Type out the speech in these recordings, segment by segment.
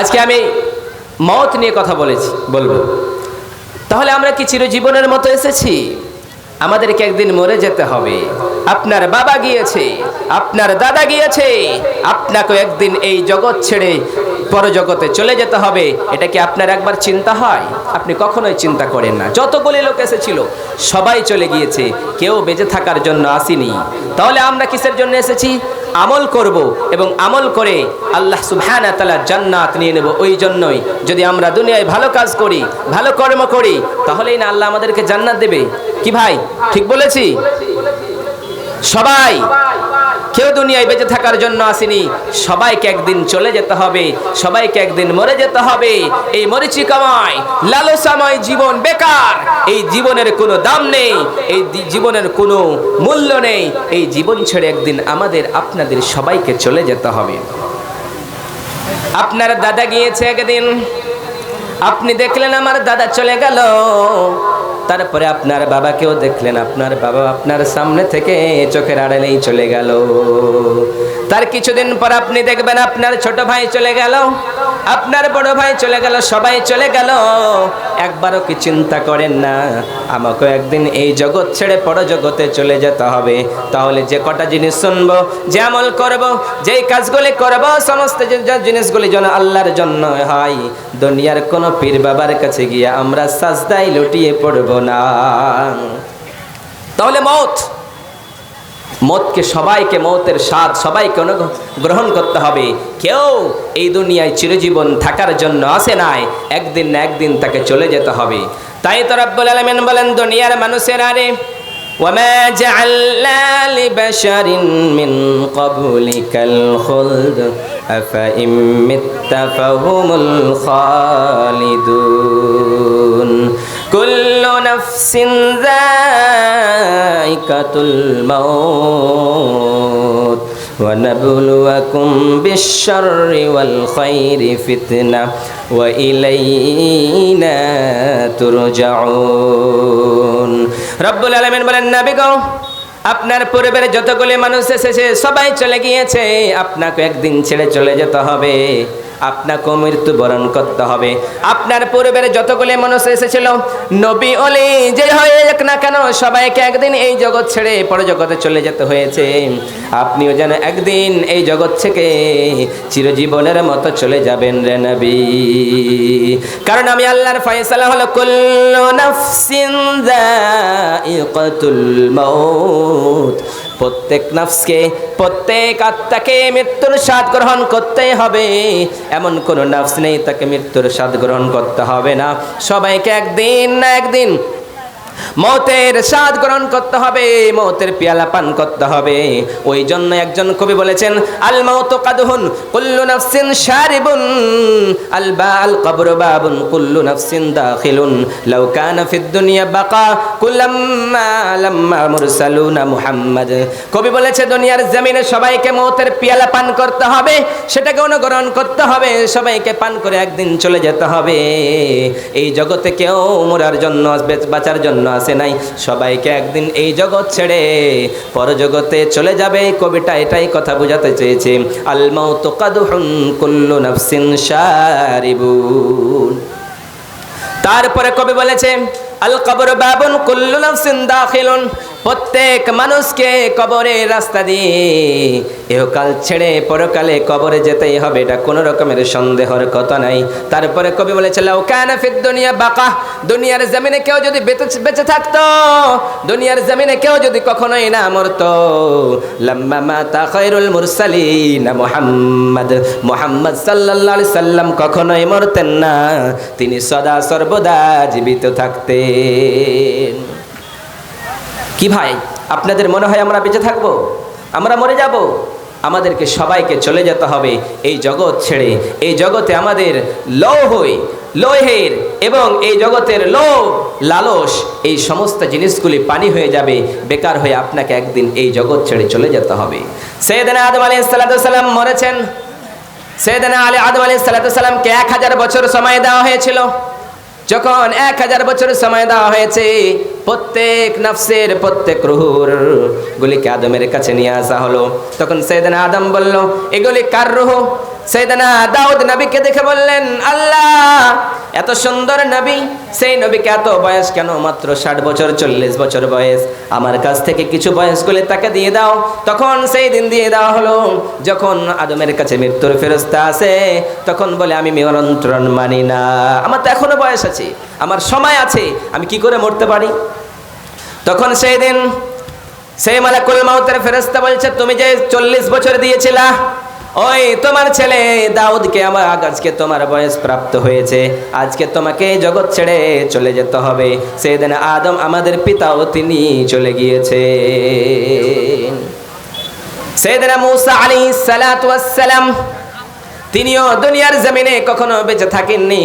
আজকে আমি মত নিয়ে কথা বলেছি, বলব। তাহলে আমরা কি চিরজীবনের মতো এসেছি? আমাদেরকে একদিন মরে যেতে হবে। আপনার বাবা গিয়েছে, আপনার দাদা গিয়েছে আপনাকে একদিন এই জগৎ ছেড়ে পরজগতে চলে যেতে হবে। এটা কি আপনার একবার চিন্তা হয়? আপনি কখনোই চিন্তা করেন না। যতগুলি লোক এসেছিল, সবাই চলে গিয়েছে। কেউ বেঁচে থাকার জন্য আসেনি। তাহলে আমরা কিসের জন্য এসেছি? আমল করব এবং আমল করে আল্লাহ সুবহানা তাআলা জান্নাত নিয়ে নেব। ওই জন্যই যদি আমরা দুনিয়ায় ভালো কাজ করি, ভালো কর্ম করি, তাহলেই না আল্লাহ আমাদেরকে জান্নাত দেবে। কি ভাই, ঠিক বলেছি? সবাই, কেউ দুনিয়ায় বেঁচে থাকার জন্য আসেনি। সবাইকে একদিন চলে যেতে হবে, সবাইকে একদিন মরে যেতে হবে। এই মরিচিকাময়, লালসাময় জীবন বেকার। এই জীবনের কোনো দাম নেই, এই জীবনের কোনো মূল্য নেই। এই জীবন ছেড়ে একদিন আমাদের, আপনাদের সবাইকে চলে যেতে হবে। আপনার দাদা গিয়েছে একদিন। আপনি দেখলেন আমার দাদা চলে গেল। তারপরে আপনার বাবাকেও দেখলেন, আপনার বাবা আপনার সামনে থেকে চোখের আড়ালেই চলে গেল। তার কিছুদিন পর আপনি দেখবেন আপনার ছোট ভাই চলে গেল, আপনার বড় ভাই চলে গেল, সবাই চলে গেল। একবারও কি চিন্তা করেন না আমাকে একদিন এই জগৎ ছেড়ে পর জগতে চলে যেতে হবে। তাহলে যে কটা জিনিস শুনব, যে আমল করব, যেই কাজগুলি করব, সমস্ত জিনিসগুলি যেন আল্লাহর জন্য হয়, দুনিয়ার কোনো পীর বাবার কাছে গিয়ে আমরা সাজদাই লুটিয়ে পড়ব। না তাহলে মত মতকে সবাইকে মতের স্বাদ সবাইকে অনুগ- গ্রহণ করতে হবে কেউ এই দুনিয়ায় চিরজীবন থাকার জন্য আসে নাই একদিন না একদিন তাকে চলে যেতে হবে তাই তো রব্বুল আলামিন বলেন দুনিয়ার মানুষের আরে وما جعلنا لبشر من قبلك الخلد أفإن مت فهم الخالدون كل نفس ذائقة الموت ونبلوكم بالشر والخير فتنة وإلينا ترجعون رب العالمين বলেন নবী গো আপনার পরিবারে যতগুলি মানুষ এসেছে সবাই চলে গিয়েছে আপনাকে একদিন ছেড়ে চলে যেতে হবে আপনাকেও মৃত্যুবরণ করতে হবে। আপনার পরিবারে যতগুলি মানুষ এসেছিল, নবী অলি যে হয়ে যাক না কেন, সবাইকে একদিন এই জগৎ ছেড়ে পরে জগতে চলে যেতে হয়েছে। আপনিও যেন একদিন এই জগৎ থেকে চিরজীবনের মতো চলে যাবেন রে নবী। কারণ আমি আল্লাহর ফয়সালা হলো কুল্লু নাফসিন যায়িকাতুল মাউত। প্রত্যেক নফসকে, প্রত্যেক আত্মাকে মৃত্যুর স্বাদ গ্রহণ করতেই হবে। এমন কোন নফস নেই তাকে মৃত্যুর স্বাদ গ্রহণ করতে হবে না। সবাইকে একদিন না একদিন মতের স্বাদ গ্রহণ করতে হবে, মতের পেয়ালা পান করতে হবে। ওই জন্য একজন কবি বলেছেন, আল মাউত কাদহুন কুল্লু নাফসিন শারিবুন, আল বা আল কবর বাবুন কুল্লু নাফসিন দাখিলুন। লাউ কানা ফিদ দুনিয়া বাকা কুল্লাম্মা লাম্মা মুরসালুনা মুহাম্মদ। কবি বলেছে, দুনিয়ার জমিনে সবাইকে মতের পেয়ালা পান করতে হবে, সেটাকে অনুগ্রহণ করতে হবে, সবাইকে পান করে একদিন চলে যেতে হবে। এই জগতে কেউ মরার জন্য বেঁচ- বাঁচার জন্য আসে নাই। সবাইকে একদিন এই জগৎ ছেড়ে পরজগতে চলে যাবে। কবিটা এটাই কথা বোঝাতে চেয়েছে। আলমাও মাউতু কাদহুন কুল্লু নাফসিন তারপরে কবি বলেছে আল কবর বাবুন কুল্লু নফসিন দাখিলুন। প্রত্যেক মানুষকে কবরের রাস্তা দিয়ে ইহকাল ছেড়ে পরকালে কবরে যেতেই হবে, এটা কোনো রকমের সন্দেহর কথা নাই। তারপরে কবি বলেছে, লাউ কানা ফিদ দুনিয়া বাকা দুনিয়ার জমিনে কেউ যদি বেঁচে থাকতো, দুনিয়ার জমিনে কেউ যদি কখনোই না মরতো। লাম্মা মাতা খায়রুল মুরসালিন, মুহাম্মদ মুহাম্মদ সাল্লাল্লাহু আলাইহি সাল্লাম কখনোই মরতেন না। তিনি সদা সর্বদা জীবিত থাকতেন। কি ভাই, আপনাদের মনে হয় আমরা বেঁচে থাকব? আমরা মরে যাব? আমাদেরকে সবাইকে চলে যেতে হবে এই জগৎ ছেড়ে। এই জগতে আমাদের লৌহই লোহের এবং এই জগতের লোভ, লালস, এই সমস্ত জিনিসগুলি পানি হয়ে যাবে। বেকার হয়ে আপনাকে একদিন এই জগৎ ছেড়ে চলে যেতে হবে। সৈয়দনা আদম আলী সালাম মরেছেন। সৈয়দনা আলী আদম আলাইহিস সালামকে এক হাজার বছর সময় দেওয়া হয়েছিল। যখন এক হাজার বছর সময় দেওয়া হয়েছে প্রত্যেক নফসের প্রত্যেক রুহুর গুলিকে আদমের কাছে নিয়ে আসা হলো। তখন সেদিন আদম বলল এগুলি কার রুহ? সেদিনা দাউদ নবীকে দেখে বললেন, আল্লাহ, এত সুন্দর নবী, সেই নবীকে এত বয়স কেন? মাত্র ষাট বছর, চল্লিশ বছর বয়স। আমার কাছ থেকে কিছু বয়স বয়সগুলি তাকে দিয়ে দাও। তখন সেই দিন দিয়ে দেওয়া হলো। যখন আদমের কাছে মৃত্যুর ফেরস্তা আসে, তখন বলে, আমি নিয়ন্ত্রণ মানি না। আমার তো এখনও বয়স আছে। আমার সময় আছে। আমি কি করে মরতে পারি? তখন সেই দিন সেই মালাকুল মাউতের ফেরস্তা বলছে, তুমি যে চল্লিশ বছর দিয়েছিলা, ওই তোমার ছেলে দাউদকে আমার আজকে তোমার বয়স প্রাপ্ত হয়েছে। আজকে তোমাকে জগৎ ছেড়ে চলে যেতে হবে। সেদিন আদম আমাদের পিতাও তিনি চলে গিয়েছে। সেদিন মুসা আলী সালাম তিনিও দুনিয়ার জমিনে কখনো বেঁচে থাকেননি।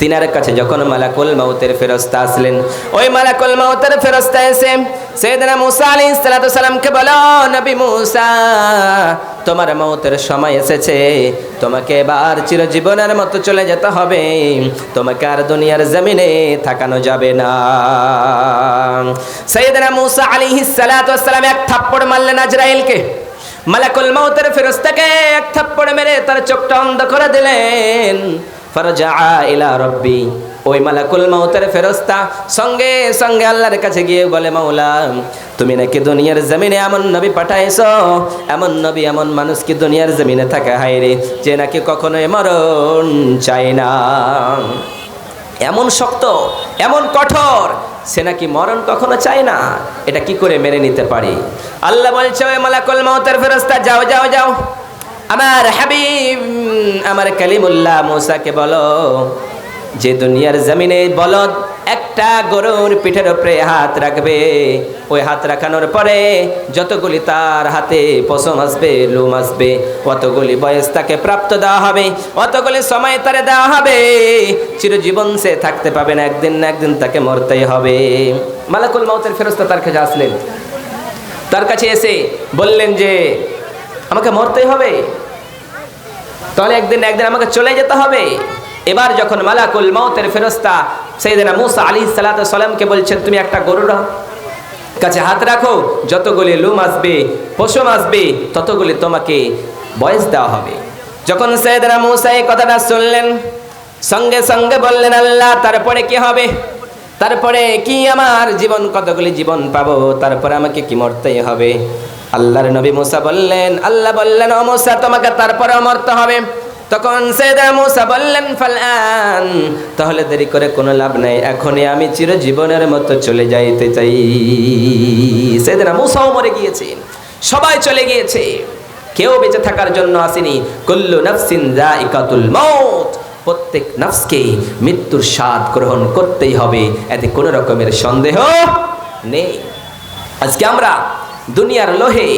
তিনার কাছে যখন মালাকুল মাউতের ফেরস্তা আসলেন, ওই মালাকুল মাউতের ফেরস্তা এসে সেদিনা মুসা আলী সালামকে বলো নবী মুসা, তোমার মৌতের সময় এসেছে। তোমাকে এবার চিরজীবনের মতো চলে যেতে হবে। তোমাকে আর দুনিয়ার জমিনে থাকানো যাবে না। সৈয়দনা মুসা আলী সালাম এক থাপ্পড় মারলেন আজরাইলকে। মালাকুল মাউতের ফেরস্তাকে এক থাপ্পড় মেরে তার চোখটা অন্ধ করে দিলেন। ওই মালাকুল মাউতের ফেরস্তা সঙ্গে সঙ্গে আল্লাহর কাছে গিয়ে বলে, মাওলা, তুমি নাকি দুনিয়ার জমিনে এমন নবী এমন নবী, এমন মানুষ কি দুনিয়ার জমিনে থাকে? যে নাকি কখনোই মরণ চায় না। এমন শক্ত, এমন কঠোর, সে নাকি মরণ কখনো চায় না। এটা কি করে মেনে নিতে পারি? আল্লাহ বলছে, ওই মালাকুল মাউতের ফেরস্তা, যাও যাও যাও। আমার হাবিব, আমার কালিমুল্লাহ মুসাকে বলো, যে দুনিয়ার জমিনে বলদ একটা গরুর পিঠের উপরে হাত রাখবে। ওই হাত রাখানোর পরে যতগুলি তার হাতে পশম আসবে, লুম আসবে, অতগুলি বয়স তাকে প্রাপ্ত দেওয়া হবে, অতগুলি সময় তারে দেওয়া হবে। চিরজীবন সে থাকতে পাবে না, একদিন না একদিন তাকে মরতেই হবে। মালাকুল মাউতের ফেরস্তা তার কাছে আসলেন। তার কাছে এসে বললেন যে, আমাকে মরতেই হবে? তাহলে একদিন একদিন আমাকে চলে যেতে হবে। এবার যখন মালাকুল মৌতের ফেরস্তা সেইদিনা মুসা আলী সালামকে বলছেন, তুমি একটা গরু রাখো কাছে হাত রাখো, যতগুলি লুম আসবে, পশম আসবে, ততগুলি তোমাকে বয়স দেওয়া হবে। যখন সৈয়দনা মুসা এই কথাটা শুনলেন, সঙ্গে সঙ্গে বললেন, আল্লাহ, তারপরে কি হবে? তারপরে কি আমার জীবন, কতগুলি জীবন পাবো? তারপরে আমাকে কি মরতেই হবে? আল্লাহর নবী মুসা বললেন, আল্লাহ বললেন, ও মুসা, তোমাকে তারপরে মরতে হবে। তখন সেদা মুসা বললেন, ফালান, তাহলে দেরি করে কোনো লাভ নাই, এখনই আমি চিরজীবনের মতো চলে যাইতে চাই। সেদিনা মুসাও মরে গিয়েছে, সবাই চলে গিয়েছে। কেউ বেঁচে থাকার জন্য আসেনি। কুল্লু নাফসিন জাইকাতুল মউত প্রত্যেক নফসকে মৃত্যুর স্বাদ গ্রহণ করতেই হবে। এতে কোনো রকমের সন্দেহ নেই। আজকে আমরা দুনিয়ার লোহে,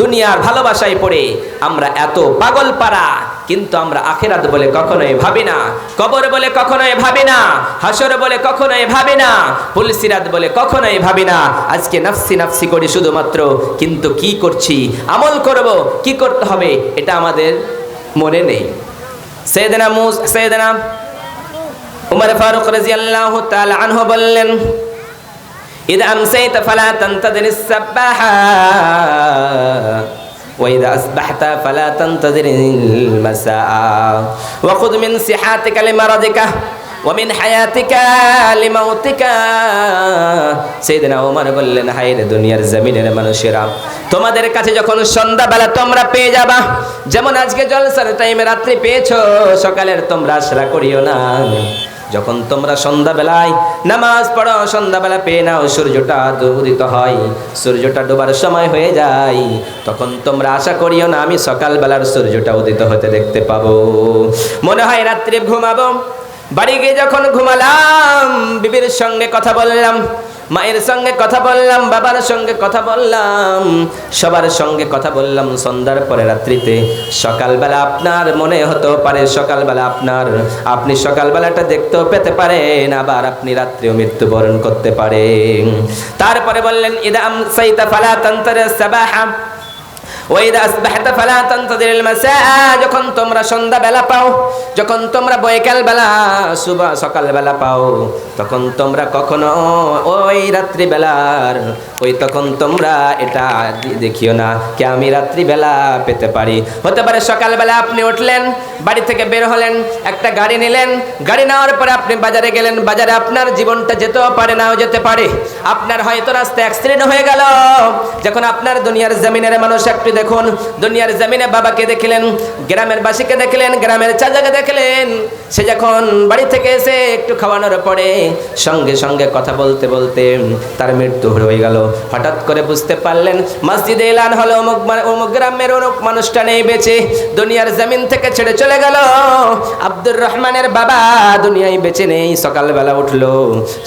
দুনিয়ার ভালোবাসায় পড়ে আমরা এত পাগল পারা কিন্তু আমরা আখেরাত বলে কখনোই ভাবি না, কবর বলে কখনোই ভাবি না, হাসর বলে কখনোই ভাবি না, পুলসিরাত বলে কখনোই ভাবি না। আজকে নাফসি নাফসি করি শুধুমাত্র, কিন্তু কি করছি, আমল করব, কি করতে হবে, এটা আমাদের মনে নেই। সৈয়দনা মুস সৈয়দনা উমর ফারুক রাদিয়াল্লাহু তাআলা আনহু বললেন إذا أمسيت فلا تنتظر السباحة وإذا أصبحت فلا تنتظر المساء وخذ من صحتك لمرضك ومن حياتك لموتك সেদিনা ওমর বললেন হায় রে দুনিয়ার জমিনের মানুষেরা তোমাদের কাছে যখন সন্ধ্যাবেলা তোমরা পেয়ে যাবা যেমন আজকে জলসার টাইমে রাত্রি পেয়েছো সকালের তোমরা আশরা করিও না যখন তোমরা সন্ধ্যাবেলায় নামাজ পড়ো, সন্ধ্যাবেলা পেয়ে নাও, সূর্যটা উদিত হয়। সূর্যটা ডোবার সময় হয়ে যায়। তখন তোমরা আশা করিও না, আমি সকালবেলার সূর্যটা উদিত হতে দেখতে পাবো। মনে হয় রাত্রে ঘুমাবো। বাড়ি গিয়ে যখন ঘুমালাম, বিবির সঙ্গে কথা বললাম মায়ের সঙ্গে কথা বললাম, বাবার সঙ্গে কথা বললাম, সবার সঙ্গে কথা বললাম সন্ধ্যার পরে রাত্রিতে। সকালবেলা আপনার মনে হতে পারে, সকালবেলা আপনার, আপনি সকালবেলাটা দেখতেও পেতে পারেন, আবার আপনি রাত্রেও মৃত্যুবরণ করতে পারেন। তারপরে বললেন, ইদাম সাইতা ফালা তন্তরে সাবাহা। ওয়াইদা আসবাহতা ফালা যখন তোমরা সন্ধ্যা বেলা পাও, যখন তোমরা বৈকাল বেলা সুবা সকাল বেলা পাও, তখন তোমরা কখনো ওই রাত্রি বেলার ওই তখন তোমরা এটা দেখিও না কি আমি রাত্রি বেলা পেতে পারি। হতে পারে সকালবেলা আপনি উঠলেন, বাড়ি থেকে বের হলেন, একটা গাড়ি নিলেন, গাড়ি নেওয়ার পরে আপনি বাজারে গেলেন, বাজারে আপনার জীবনটা যেতেও পারে, নাও যেতে পারে। আপনার হয়তো রাস্তায় অ্যাক্সিডেন্ট হয়ে গেল, যখন আপনার দুনিয়ার জমিনের মানুষ একটু দেখুন, দুনিয়ার জমিনে বাবাকে দেখলেন, গ্রামের বাসীকে দেখলেন, গ্রামের চাচাকে দেখলেন। সে যখন বাড়ি থেকে এসে একটু খাওয়ানোর পরে সঙ্গে সঙ্গে কথা বলতে বলতে তার মৃত্যু হয়ে গেল। হঠাৎ করে বুঝতে পারলেন, মসজিদে এলান হলো, অমুক অমুক গ্রামের অমুক মানুষটা নেই বেঁচে। দুনিয়ার জমিন থেকে ছেড়ে চলে গেল। আব্দুর রহমানের বাবা দুনিয়ায় বেঁচে নেই। সকালবেলা উঠল।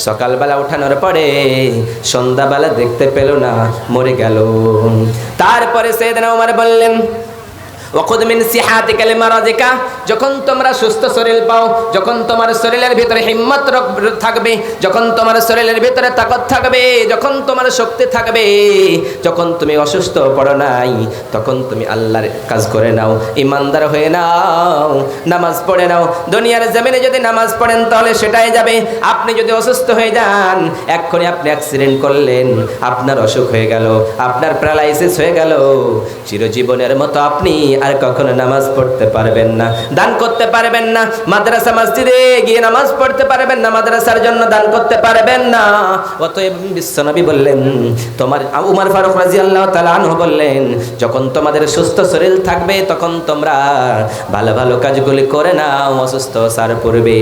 সকালবেলা উঠানোর পরে সন্ধ্যাবেলা দেখতে পেল না, মরে গেল। তারপরে সেদিন আমার বললেন ওখুদ মিন সিহাতিকা লিমারাদিকা যখন তোমরা সুস্থ শরীর পাও, যখন তোমার শরীরের ভিতরে হিম্মত থাকবে, যখন তোমার শরীরের ভিতরে তাকত থাকবে, যখন তোমার শক্তি থাকবে, যখন তুমি অসুস্থ পড়ো নাই, তখন তুমি আল্লাহর কাজ করে নাও, ইমানদার হয়ে নাও, নামাজ পড়ে নাও। দুনিয়ার জমিনে যদি নামাজ পড়েন, তাহলে সেটাই যাবে। আপনি যদি অসুস্থ হয়ে যান এক্ষণে আপনি অ্যাক্সিডেন্ট করলেন, আপনার অসুখ হয়ে গেল, আপনার প্যারালাইসিস হয়ে গেল। চিরজীবনের মতো আপনি আর কখনো নামাজ পড়তে পারবেন না। দান করতে পারবেন না। মাদ্রাসা মসজিদে গিয়ে নামাজ পড়তে পারবেন না। মাদ্রাসার জন্য দান করতে পারবেন না। অতএব বিশ্বনবী বললেন, তোমার উমর ফারুক রাজি আল্লাহ তালু বললেন, যখন তোমাদের সুস্থ শরীর থাকবে, তখন তোমরা ভালো ভালো কাজগুলি করে নাও, অসুস্থ সার পূর্বে।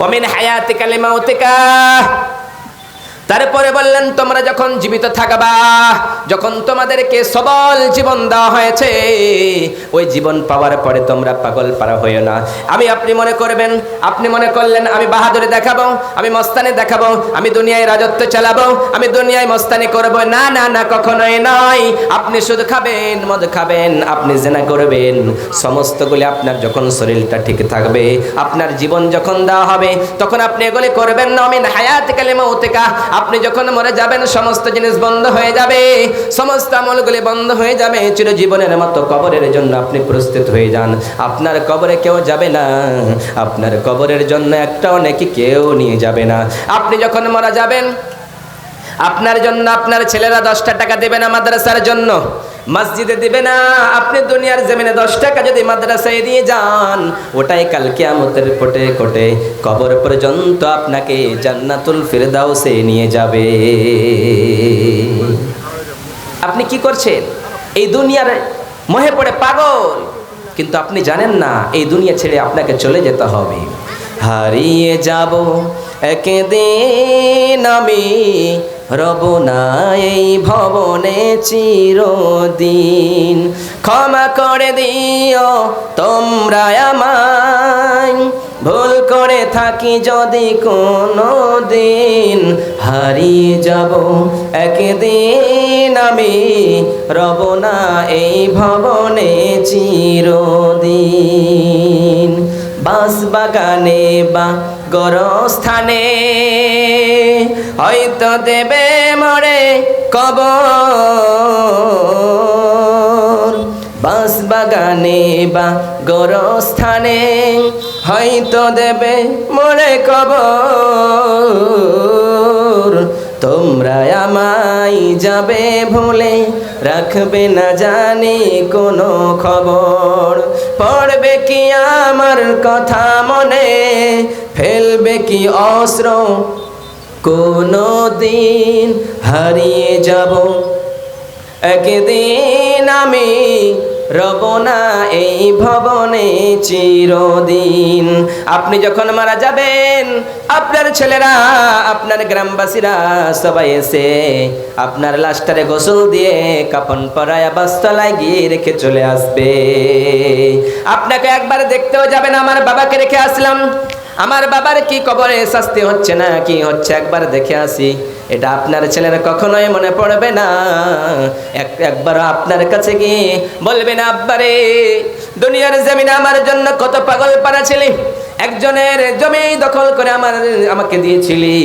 অমিন হায়াতি কালিমা তারপরে বললেন, তোমরা যখন জীবিত থাকবা, যখন তোমাদেরকে সবল জীবন দেওয়া হয়েছে, ওই জীবন পাওয়ার পরে তোমরা পাগল পারা হইও না। আমি, আপনি মনে করবেন, আপনি মনে করলেন, আমি বাহাদুরি দেখাবো, আমি মস্তানি দেখাবো, আমি দুনিয়ায় রাজত্ব চালাবো, আমি দুনিয়ায় মস্তানি করব। না না না, কখনোই নয়। আপনি শুধু খাবেন, মদ খাবেন, আপনি জেনা করবেন। সমস্তগুলি আপনার যখন শরীরটা ঠিক থাকবে, আপনার জীবন যখন দেওয়া হবে, তখন আপনি এগুলি করবেন না। আমি হায়াত কালিমা উতেকা আপনি যখন মরে যাবেন, সমস্ত জিনিস বন্ধ হয়ে যাবে। সমস্ত আমলগুলি বন্ধ হয়ে যাবে। চিরজীবনের মতো কবরের জন্য আপনি প্রস্তুত হয়ে যান। আপনার কবরে কেউ যাবে না। আপনার কবরের জন্য একটাও নাকি কেউ নিয়ে যাবে না। আপনি যখন মারা যাবেন, আপনার জন্য আপনার ছেলেরা দশটা টাকা দেবে না মাদ্রাসার জন্য। মসজিদে দিবে না। আপনি দুনিয়ার জমিনে দশ টাকা যদি মাদ্রাসায় দিয়ে যান, ওটাই কালকে আমতের কোটে কোটে। কবর পর্যন্ত আপনাকে জান্নাতুল ফিরদাউসে নিয়ে যাবে। আপনি কি করছেন? এই দুনিয়ার মহে পড়ে পাগল। কিন্তু আপনি জানেন না, এই দুনিয়া ছেড়ে আপনাকে চলে যেতে হবে। হারিয়ে যাব একদিন আমি। রব এই ভবনে চিরদিন ক্ষমা করে দিও তোমরা আমায়। ভুল করে থাকি যদি কোনো দিন, হারিয়ে যাব একদিন আমি রব না এই ভবনে চিরদিন। বাস বাগানে বা গরস্থানে। হয়তো দেবে মরে কবর। বাস বাগানে বা গরস্থানে হয়তো দেবে মরে কবর। তোমরা আমায় যাবে ভুলে রাখবে না জানি কোনো খবর। পড়বে কি আমার কথা মনে? ফেলবে কি অস্ত্র? কোনো দিন হারিয়ে যাব। একদিন আমি রব না এই ভবনে চিরদিন। আপনি যখন মারা যাবেন, আপনার ছেলেরা, আপনার গ্রামবাসীরা সবাই এসে আপনার লাশটারে গোসল দিয়ে কাপন পরায় বাস্তলায় গিয়ে রেখে চলে আসবে। আপনাকে একবার দেখতেও যাবেন আমার বাবাকে রেখে আসলাম। আমার বাবার কি কবরে শাস্তি হচ্ছে না, কি হচ্ছে একবার দেখে আসি। এটা আপনার ছেলের কখনোই মনে পড়বে না। এক একবার আপনার কাছে গিয়ে বলবে না, আব্বারে? দুনিয়ার জমিনে আমার জন্য কত পাগল পারা ছিলি। একজনের জমি দখল করে আমার, আমাকে দিয়েছিলি।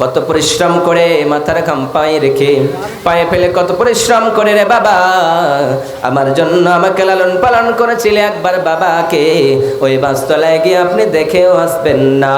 কত পরিশ্রম করে মাথার ঘাম পায়ে রেখে, পায়ে ফেলে কত পরিশ্রম করে রে বাবা। আমার জন্য আমাকে লালন পালন করেছিলে একবার বাবাকে। ওই বাস্তলায় গিয়ে আপনি দেখেও আসবেন না।